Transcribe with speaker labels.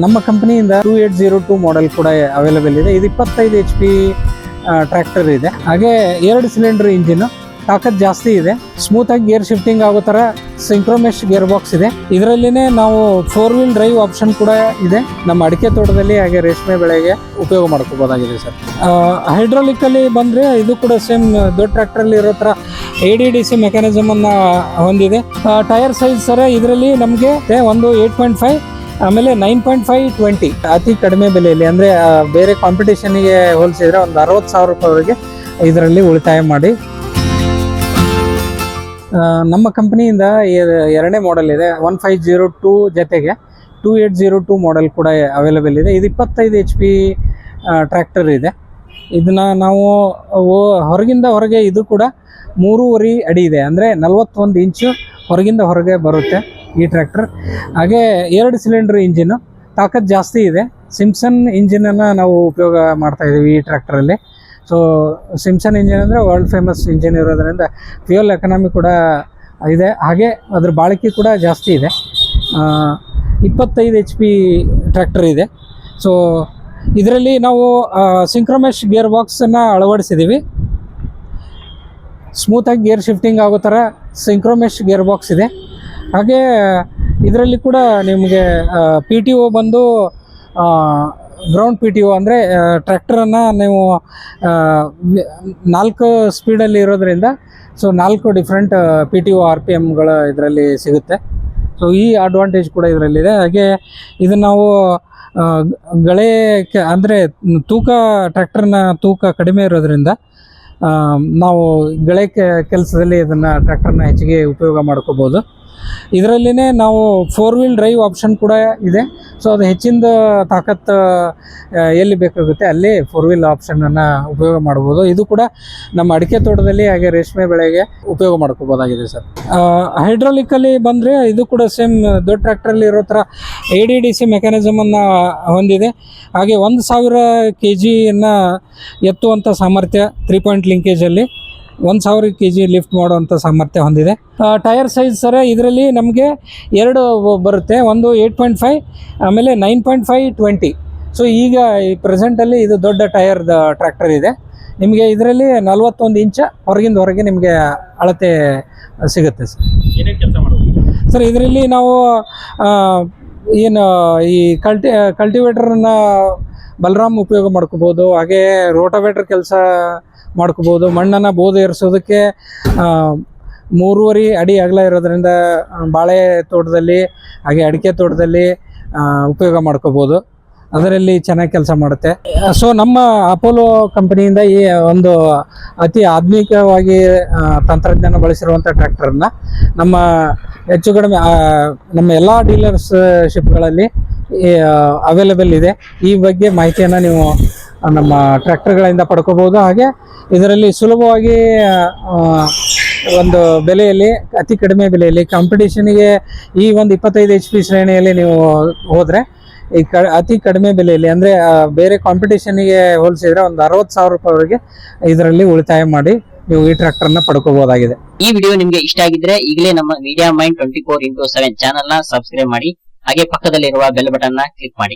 Speaker 1: ನಮ್ಮ ಕಂಪನಿಯಿಂದ two eight zero two model ಕೂಡ ಅವೈಲೇಬಲ್ ಇದೆ. ಇದು ಇಪ್ಪತ್ತೈದು ಎಚ್ ಪಿ ಟ್ರ್ಯಾಕ್ಟರ್ ಇದೆ. ಹಾಗೆ ಎರಡು ಸಿಲಿಂಡರ್ ಇಂಜಿನ್ ತಾಕತ್ ಜಾಸ್ತಿ ಇದೆ. ಸ್ಮೂತ್ ಆಗಿ ಗೇರ್ ಶಿಫ್ಟಿಂಗ್ ಆಗೋ ತರ ಸಿಂಕ್ರೋಮೆಶ್ ಗೇರ್ ಬಾಕ್ಸ್ ಇದೆ. ಇದರಲ್ಲಿನೇ ನಾವು ಫೋರ್ ವೀಲ್ ಡ್ರೈವ್ ಆಪ್ಷನ್ ಕೂಡ ಇದೆ. ನಮ್ಮ ಅಡಿಕೆ ತೋಟದಲ್ಲಿ ಹಾಗೆ ರೇಷ್ಮೆ ಬೆಳೆಗೆ ಉಪಯೋಗ ಮಾಡ್ಕೋಬಹುದಾಗಿದೆ ಸರ್. ಹೈಡ್ರಾಲಿಕ್ ಅಲ್ಲಿ ಬಂದ್ರೆ ಇದು ಕೂಡ ಸೇಮ್ ದೊಡ್ಡ ಟ್ರ್ಯಾಕ್ಟರ್ ಅಲ್ಲಿ ಇರೋ ತರ A D D C mechanism ಹೊಂದಿದೆ. ಟೈರ್ ಸೈಜ್ ಸರ, ಇದರಲ್ಲಿ ನಮಗೆ ಒಂದು ಏಟ್ ಪಾಯಿಂಟ್ ಫೈವ್ ಆಮೇಲೆ ನೈನ್ ಪಾಯಿಂಟ್ ಫೈವ್ ಟ್ವೆಂಟಿ, ಅತಿ ಕಡಿಮೆ ಬೆಲೆಯಲ್ಲಿ, ಅಂದರೆ ಬೇರೆ ಕಾಂಪಿಟೇಷನ್ಗೆ ಹೋಲಿಸಿದ್ರೆ ಒಂದು ಅರವತ್ತು ಸಾವಿರ ರೂಪಾಯಿವರೆಗೆ ಇದರಲ್ಲಿ ಉಳಿತಾಯ ಮಾಡಿ. ನಮ್ಮ ಕಂಪ್ನಿಯಿಂದ ಎರಡನೇ ಮಾಡೆಲ್ ಇದೆ, ಒನ್ ಫೈವ್ ಜೀರೋ ಟೂ ಜೊತೆಗೆ, two eight zero two model ಕೂಡ ಅವೈಲೇಬಲ್ ಇದೆ. ಇದು ಇಪ್ಪತ್ತೈದು ಎಚ್ ಪಿ ಟ್ರ್ಯಾಕ್ಟರ್ ಇದೆ. ಇದನ್ನ ನಾವು ಹೊರಗಿಂದ ಹೊರಗೆ ಇದು ಕೂಡ ಮೂರುವರೆ ಅಡಿ ಇದೆ, ಅಂದರೆ ನಲವತ್ತೊಂದು ಇಂಚು ಹೊರಗಿಂದ ಹೊರಗೆ ಬರುತ್ತೆ. ಈ ಟ್ರ್ಯಾಕ್ಟರ್. ಹಾಗೆ ಎರಡು ಸಿಲಿಂಡರ್ ಇಂಜಿನ್. ತಾಕತ್ ಜಾಸ್ತಿ ಇದೆ. ಸಿಮ್ಸನ್ ಇಂಜಿನನ್ನು ನಾವು ಉಪಯೋಗ ಮಾಡ್ತಾ ಇದ್ದೀವಿ ಈ ಟ್ರ್ಯಾಕ್ಟರಲ್ಲಿ ಸೊ ಸಿಮ್ಸನ್ ಇಂಜಿನ್ ಅಂದರೆ ವರ್ಲ್ಡ್ ಫೇಮಸ್ ಇಂಜಿನ್ ಇರೋದರಿಂದ ಫ್ಯೂಯಲ್ ಎಕನಾಮಿ ಕೂಡ ಇದೆ. ಹಾಗೆ ಅದ್ರ ಬಾಳಿಕೆ ಕೂಡ ಜಾಸ್ತಿ ಇದೆ. ಇಪ್ಪತ್ತೈದು ಎಚ್ ಪಿ ಟ್ರ್ಯಾಕ್ಟರ್ ಇದೆ. ಸೊ ಇದರಲ್ಲಿ ನಾವು ಸಿಂಕ್ರಮೆಶ್ ಗೇರ್ ಬಾಕ್ಸನ್ನು ಅಳವಡಿಸಿದ್ದೀವಿ ಸ್ಮೂತಾಗಿ ಗೇರ್ ಶಿಫ್ಟಿಂಗ್ ಆಗೋ ಥರ ಸಿಂಕ್ರೋಮೆಶ್ ಗೇರ್ ಬಾಕ್ಸ್ ಇದೆ. ಹಾಗೆ ಇದರಲ್ಲಿ ಕೂಡ ನಿಮಗೆ ಪಿ ಟಿ ಒ ಬಂದು ಗ್ರೌಂಡ್ ಪಿ ಟಿ ಒ ಅಂದರೆ ಟ್ರ್ಯಾಕ್ಟರನ್ನು ನೀವು ನಾಲ್ಕು ಸ್ಪೀಡಲ್ಲಿ ಇರೋದ್ರಿಂದ ಸೊ ನಾಲ್ಕು different P T O R P ಎಮ್ಗಳ ಇದರಲ್ಲಿ ಸಿಗುತ್ತೆ. ಸೊ ಈ ಅಡ್ವಾಂಟೇಜ್ ಕೂಡ ಇದರಲ್ಲಿದೆ. ಹಾಗೆ ಇದು ನಾವು ಗಳೆ ಅಂದರೆ ತೂಕ ಟ್ರ್ಯಾಕ್ಟರ್ನ ತೂಕ ಕಡಿಮೆ ಇರೋದ್ರಿಂದ ನಾವು ಗಳೆ ಕೆಲಸದಲ್ಲಿ ಇದನ್ನು ಟ್ರ್ಯಾಕ್ಟರ್ನ ಹೆಚ್ಚಿಗೆ ಉಪಯೋಗ ಮಾಡ್ಕೋಬೋದು. ಇದರಲ್ಲಿನೇ ನಾವು ಫೋರ್ ವೀಲ್ ಡ್ರೈವ್ ಆಪ್ಷನ್ ಕೂಡ ಇದೆ. ಸೊ ಅದು ಹೆಚ್ಚಿನ ತಾಕತ್ತು ಎಲ್ಲಿ ಬೇಕಾಗುತ್ತೆ ಅಲ್ಲಿ ಫೋರ್ ವೀಲ್ ಆಪ್ಷನನ್ನು ಉಪಯೋಗ ಮಾಡ್ಬೋದು. ಇದು ಕೂಡ ನಮ್ಮ ಅಡಿಕೆ ತೋಟದಲ್ಲಿ ಹಾಗೆ ರೇಷ್ಮೆ ಬೆಳೆಗೆ ಉಪಯೋಗ ಮಾಡ್ಕೋಬೋದಾಗಿದೆ ಸರ್. ಹೈಡ್ರಾಲಿಕಲ್ಲಿ ಬಂದರೆ ಇದು ಕೂಡ ಸೇಮ್ ದೊಡ್ಡ ಟ್ರ್ಯಾಕ್ಟ್ರಲ್ಲಿ ಇರೋ ಥರ ಎ ಡಿ ಡಿ ಸಿ ಮೆಕ್ಯಾನಿಸಮನ್ನು ಹೊಂದಿದೆ. ಹಾಗೆ ಒಂದು ಸಾವಿರ ಕೆ ಜಿಯನ್ನು ಎತ್ತುವಂಥ ಸಾಮರ್ಥ್ಯ ತ್ರೀ ಪಾಯಿಂಟ್ ಲಿಂಕೇಜಲ್ಲಿ ಒಂದು ಸಾವಿರ ಕೆ ಜಿ ಲಿಫ್ಟ್ ಮಾಡುವಂಥ ಸಾಮರ್ಥ್ಯ ಹೊಂದಿದೆ. ಟೈರ್ ಸೈಜ್ ಸರ ಇದರಲ್ಲಿ ನಮಗೆ ಎರಡು ಬರುತ್ತೆ. ಒಂದು ಏಯ್ಟ್ ಪಾಯಿಂಟ್ ಫೈವ್ ಆಮೇಲೆ nine point five twenty so ಈಗ ಈ ಪ್ರೆಸೆಂಟಲ್ಲಿ ಇದು ದೊಡ್ಡ ಟೈರ್ದ ಟ್ರ್ಯಾಕ್ಟರ್ ಇದೆ. ನಿಮಗೆ ಇದರಲ್ಲಿ ನಲ್ವತ್ತೊಂದು ಇಂಚ ಹೊರಗಿಂದ ಹೊರಗೆ ನಿಮಗೆ ಅಳತೆ ಸಿಗುತ್ತೆ ಸರ್.
Speaker 2: ಏನೇನು ಕೆಲಸ ಮಾಡೋದು
Speaker 1: ಸರ್ ಇದರಲ್ಲಿ ನಾವು ಏನು ಈ ಕಲ್ಟಿ ಕಲ್ಟಿವೇಟರ್ನ ಬಲರಾಮ್ ಉಪಯೋಗ ಮಾಡ್ಕೋಬೋದು, ಹಾಗೆ ರೋಟೋವೇಟ್ರ್ ಕೆಲಸ ಮಾಡ್ಕೋಬೋದು, ಮಣ್ಣನ್ನು ಬೋದು ಏರಿಸೋದಕ್ಕೆ ಮೂರುವರಿ ಅಡಿ ಅಗಲ ಇರೋದ್ರಿಂದ ಬಾಳೆ ತೋಟದಲ್ಲಿ, ಹಾಗೆ ಅಡಿಕೆ ತೋಟದಲ್ಲಿ ಉಪಯೋಗ ಮಾಡ್ಕೋಬೋದು. ಅದರಲ್ಲಿ ಚೆನ್ನಾಗಿ ಕೆಲಸ ಮಾಡುತ್ತೆ. ಸೊ ನಮ್ಮ ಅಪೋಲೋ ಕಂಪನಿಯಿಂದ ಈ ಒಂದು ಅತಿ ಆಧುನಿಕವಾಗಿ ತಂತ್ರಜ್ಞಾನ ಬಳಸಿರುವಂಥ ಟ್ರ್ಯಾಕ್ಟರನ್ನು ನಮ್ಮ ಹೆಚ್ಚು ಕಡಿಮೆ ನಮ್ಮ ಎಲ್ಲ ಡೀಲರ್ಸ್ ಶಿಪ್ಗಳಲ್ಲಿ ಅವೈಲೇಬಲ್ ಇದೆ. ಈ ಬಗ್ಗೆ ಮಾಹಿತಿಯನ್ನು ನೀವು ನಮ್ಮ ಟ್ರ್ಯಾಕ್ಟರ್ಗಳಿಂದ ಪಡ್ಕೋಬೋದು ಹಾಗೆ ಇದರಲ್ಲಿ ಸುಲಭವಾಗಿ ಒಂದು ಬೆಲೆಯಲ್ಲಿ, ಅತಿ ಕಡಿಮೆ ಬೆಲೆಯಲ್ಲಿ ಕಾಂಪಿಟೇಷನ್ಗೆ ಈ ಒಂದು ಇಪ್ಪತ್ತೈದು ಎಚ್ ಪಿ ಶ್ರೇಣಿಯಲ್ಲಿ ನೀವು ಹೋದರೆ, ಈ ಕ, ಅತಿ ಕಡಿಮೆ ಬೆಲೆಯಲ್ಲಿ, ಅಂದರೆ ಬೇರೆ ಕಾಂಪಿಟೇಷನ್ಗೆ ಹೋಲಿಸಿದರೆ ಒಂದು ಅರವತ್ತು ಸಾವಿರ ರೂಪಾಯಿವರೆಗೆ ಇದರಲ್ಲಿ ಉಳಿತಾಯ ಮಾಡಿ ನೀವು ಈ ಟ್ರ್ಯಾಕ್ಟರ್ನ ಪಡ್ಕೋಬೋದಾಗಿದೆ
Speaker 3: ಈ ವಿಡಿಯೋ ನಿಮಗೆ ಇಷ್ಟ ಆಗಿದ್ರೆ ಈಗಲೇ ನಮ್ಮ Media Mind twenty four into seven ಚಾನಲ್ನ ಸಬ್ಸ್ಕ್ರೈಬ್ ಮಾಡಿ. ಹಾಗೆ ಪಕ್ಕದಲ್ಲಿರುವ ಬೆಲ್ ಬಟನ್ನ ಕ್ಲಿಕ್ ಮಾಡಿ.